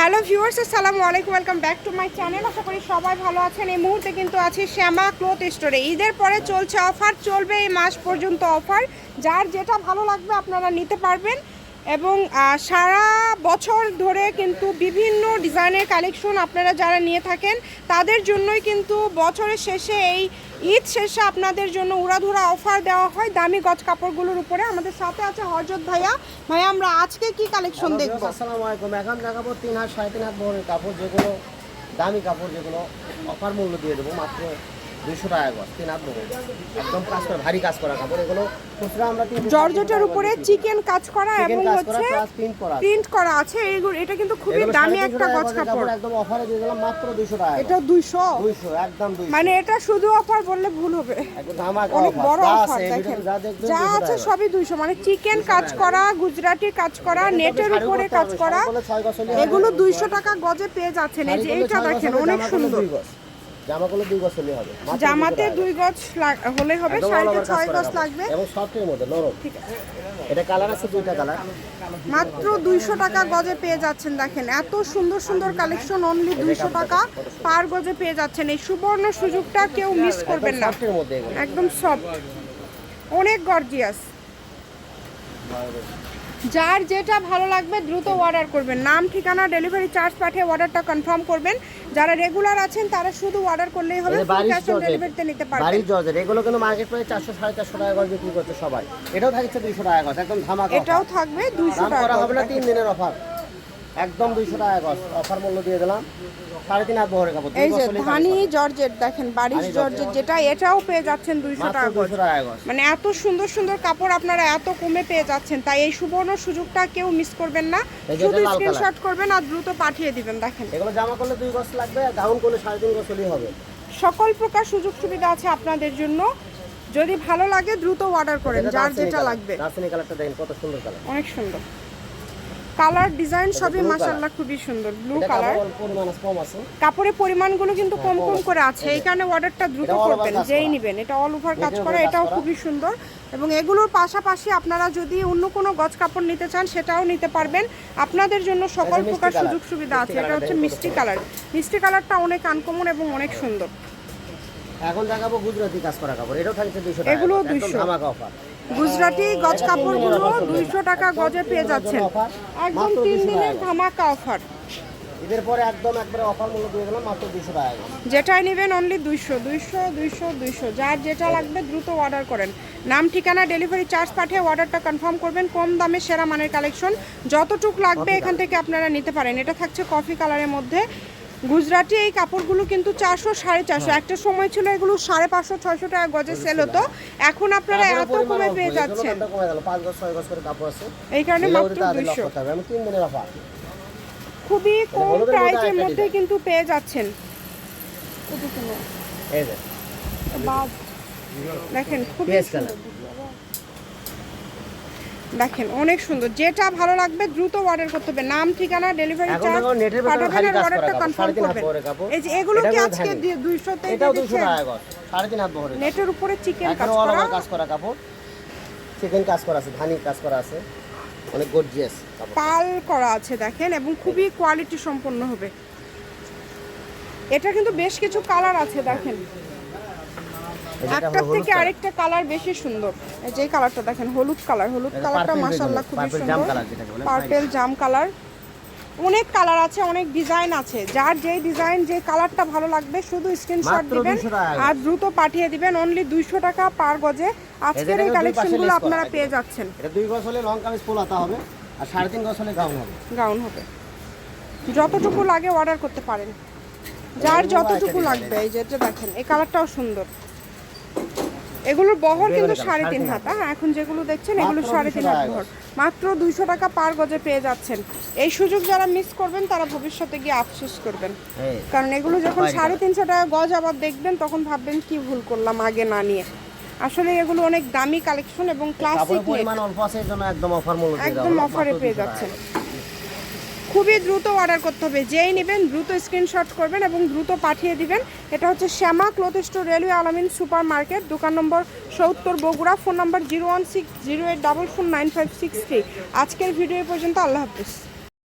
Hello viewers, আসসালামু আলাইকুম, welcome back to my channel. আশা করি সবাই ভালো আছেন। এই মুহূর্তে কিন্তু আছি শ্যামা ক্লোথ স্টোরে। ঈদের পরে চলছে অফার, চলবে এই মাস পর্যন্ত অফার। যার যেটা ভালো লাগবে আপনারা নিতে পারবেন। এবং সারা বছর ধরে কিন্তু বিভিন্ন ডিজাইনের কালেকশন আপনারা যারা নিয়ে থাকেন তাদের জন্যই কিন্তু বছরের শেষে এই ঈদ শেষে আপনাদের জন্য উড়াধুরা অফার দেওয়া হয় দামি গজ কাপড়গুলোর উপরে। আমাদের সাথে আছে হরজত ভাইয়া। ভাইয়া আমরা আজকে কি কালেকশন দেখব? আসসালামু আলাইকুম। এখন দেখাবো তিন হাত সাড়ে তিন হাজার কাপড় যেগুলো দামি কাপড় যেগুলো অফার মূল্য দিয়ে দেবো মাত্র দুইশো টাকা গজ তিন হাত বহর একদম কাজ করা ভারী কাজ করা কাপড় এগুলো খুচরা আমরা জর্জেটের উপরে চিকেন কাজ করা এবং হচ্ছে প্রিন্ট করা প্রিন্ট করা আছে এগুলো এটা কিন্তু খুবই দামি একটা গজ কাপড়। একদম অফারে দিয়ে দিলাম মাত্র দুইশো টাকা এটা দুইশো? দুইশো একদম দুইশো। মানে এটা শুধু অফার বললে ভুল হবে। অনেক বড় যা অফার আছে, দেখেন। যা 200 আছে সবই দুইশো মানে চিকেন কাজ করা গুজরাটি কাজ করা নেটের উপরে কাজ করা। এগুলো দুইশো টাকা গজে পেয়ে যাচ্ছেন। এই যে দেখেন অনেক সুন্দর। দুই গজ। জামা করলে দুই গজ হলে হবে জামাতে দুই গজ হলে হবে শাড়িতে ছয় কাপড়। লাগবে। এবং সফটের মধ্যে নরম। ঠিক আছে। এটা কালার আছে দুইটা কালার। মাত্র দুইশো টাকা গজে পেয়ে যাচ্ছেন দেখেন। এত সুন্দর সুন্দর কালেকশন অনলি দুইশো টাকা পার গজে পেয়ে যাচ্ছেন। এই সুবর্ণ সুযোগটা কেউ মিস করবেন না। একদম সফট অনেক গর্জিয়াস যার যেটা ভালো লাগবে দ্রুত অর্ডার করবেন। নাম ঠিকানা ডেলিভারি চার্জ পাঠিয়ে অর্ডারটা কনফার্ম করবেন। যারা রেগুলার আছেন তারা শুধু অর্ডার করলেই হবে ক্যাশ অন ডেলিভারিতে নিতে পারবেন। বাড়ির জর্জেট এগুলো কিন্তু মার্কেট প্রাইস চারশো সাড়ে চারশো টাকা করে বিক্রি করছে সবাই। এটাও থাকছে দুইশো টাকা করে একদম ধামাকা এটাও থাকবে দুইশো টাকা করা হবে না তিন দিনের অফার একদম দুইশো টাকা গজ অফার মূল্য দিয়ে দিলাম। সাড়ে তিন হাত বহরের কাপড় এই যে ধানি জর্জেট দেখেন জর্জেট। যেটা এটাও পেয়ে যাচ্ছেন দুইশো টাকা গজ মানে এত সুন্দর সুন্দর কাপড় আপনারা এত কমে পেয়ে যাচ্ছেন। তাই এই সুবর্ণ সুযোগটা কেউ মিস করবেন না। শুধু স্ক্রিনশট করবেন আর দ্রুত পাঠিয়ে দিবেন দেখেন। এগুলো জামা করলে দুই গজ লাগবে গাউন করলে সাড়ে তিন গজ হলেই হবে। সকল প্রকার সুযোগ সুবিধা আছে আপনাদের জন্য। যদি ভালো লাগে দ্রুত অর্ডার করেন যার যেটা লাগবে। দেখেন কত সুন্দর কালার অনেক সুন্দর। কালার ডিজাইন সবই মাশাআল্লাহ খুবই সুন্দর ব্লু কালার আছে, কাপড়ের পরিমাণগুলো কিন্তু কম কম কম করে আছে এই কারণে অর্ডারটা দ্রুত করবেন যেই। নেবেন। এটা অল ওভার কাজ করা এটাও খুবই সুন্দর। এবং এগুলোর পাশাপাশি আপনারা যদি অন্য কোনো গজ কাপড় নিতে চান সেটাও নিতে পারবেন। আপনাদের জন্য সকল প্রকার সুযোগ সুবিধা আছে। এটা হচ্ছে মিষ্টি কালার। মিষ্টি কালারটা অনেক আনকমন এবং অনেক সুন্দর। এখন দেখাবো গুজরাটি কাজ করা কাপড়। এটাও থাকছে দুইশো টাকা। এগুলোও একদম 200 ধামাকা অফার গুজরাটি গজ কাপড়গুলো দুইশো টাকা গজে পেয়ে যাচ্ছেন। একদম তিন দিনের। ধামাকা অফার। ঈদের পরে একদম একবারে অফার মূল্য দিয়ে দিলাম মাত্র দুশো টাকা। যেটাই নেবেন অনলি দুইশো দুইশো দুইশো দুইশো। যার যেটা লাগবে দ্রুত অর্ডার করেন। নাম ঠিকানা ডেলিভারি চার্জ পাঠিয়ে অর্ডারটা কনফার্ম করবেন। কম দামে সেরা মানের কালেকশন যতটুক লাগবে এখান থেকে আপনারা নিতে পারেন। এটা থাকছে কফি কালারের মধ্যে। গুজরাটি এই কাপড়গুলো কিন্তু চারশো সাড়ে চারশো। একটা সময় ছিল এগুলো সাড়ে পাঁচশো ছয়শো টাকা গজে সেল হতো। এখন আপনারা এত কমে পেয়ে যাচ্ছেন। এই কারণে মাত্র দুইশো। খুবই কম প্রাইসের মধ্যে কিন্তু পেয়ে যাচ্ছেন। দেখেন খুবই দেখেন অনেক সুন্দর। যেটা ভালো লাগবে দ্রুত অর্ডার করতে হবে। নাম ঠিকানা ডেলিভারি চার্জ পাঠাবেন আর অর্ডারটা কনফার্ম করবেন। এই যে এগুলো কি আজকে 200 তে এটাও দুশো দিচ্ছেন টাকা গজ সাড়ে তিন হাত বহরের নেটের উপরে চিকেন কাজ করা? কাজ করা কাপড়। চিকেন কাজ করা আছে ধানি কাজ করা আছে। অনেক গর্জিয়াস পাল করা আছে দেখেন এবং খুবই কোয়ালিটি সম্পন্ন হবে। এটা কিন্তু বেশ কিছু কালার আছে দেখেন। একটার থেকে আরেকটা কালার বেশি সুন্দর। যে কালারটা দেখেন হলুদ কালার হলুদ কালারটা মাশাআল্লাহ খুবই সুন্দর। পার্পেল জাম কালার অনেক কালার আছে অনেক ডিজাইন আছে। যার যেই ডিজাইন যে কালারটা ভালো লাগবে শুধু স্ক্রিনশট দিবেন 200 টাকা গজ। আর দ্রুত পাঠিয়ে দিবেন। অনলি দুইশো টাকা পার গজে। আজকের এই কালেকশনগুলো আপনারা পেয়ে যাচ্ছেন। এটা দুই গজ হলে লং কামিজ ফুল হাতা হবে আর সাড়ে তিন গজ হলে গাউন হবে। গাউন হবে। যতটুকু লাগে অর্ডার করতে পারেন। যার যতটুকু লাগবে এই যেটা দেখেন এই কালারটাও সুন্দর। এগুলোর বহর কিন্তু সাড়ে তিন হাত হ্যাঁ? এখন যেগুলো দেখছেন এগুলো সাড়ে তিন হাত বহর। মাত্র দুইশো টাকা পার গজে পেয়ে যাচ্ছেন। এই সুযোগ যারা মিস করবেন তারা ভবিষ্যতে গিয়ে আফসোস করবেন। কারণ এগুলো যখন সাড়ে তিনশো টাকা গজ আবার দেখবেন তখন ভাববেন কি ভুল করলাম আগে না নিয়ে। আসলে এগুলো অনেক দামি কালেকশন এবং ক্লাসিক একদম অফারে পেয়ে যাচ্ছেন। খুবই দ্রুত অর্ডার করতে হবে। যেই নেবেন দ্রুত স্ক্রিনশট করবেন এবং দ্রুত পাঠিয়ে দিবেন। এটা হচ্ছে Shyama cloth store railway Alamin super market দোকান নম্বর সত্তর Bogura, phone number zero one six zero eight double four nine five six three আজকের ভিডিও পর্যন্ত, আল্লাহ হাফিজ।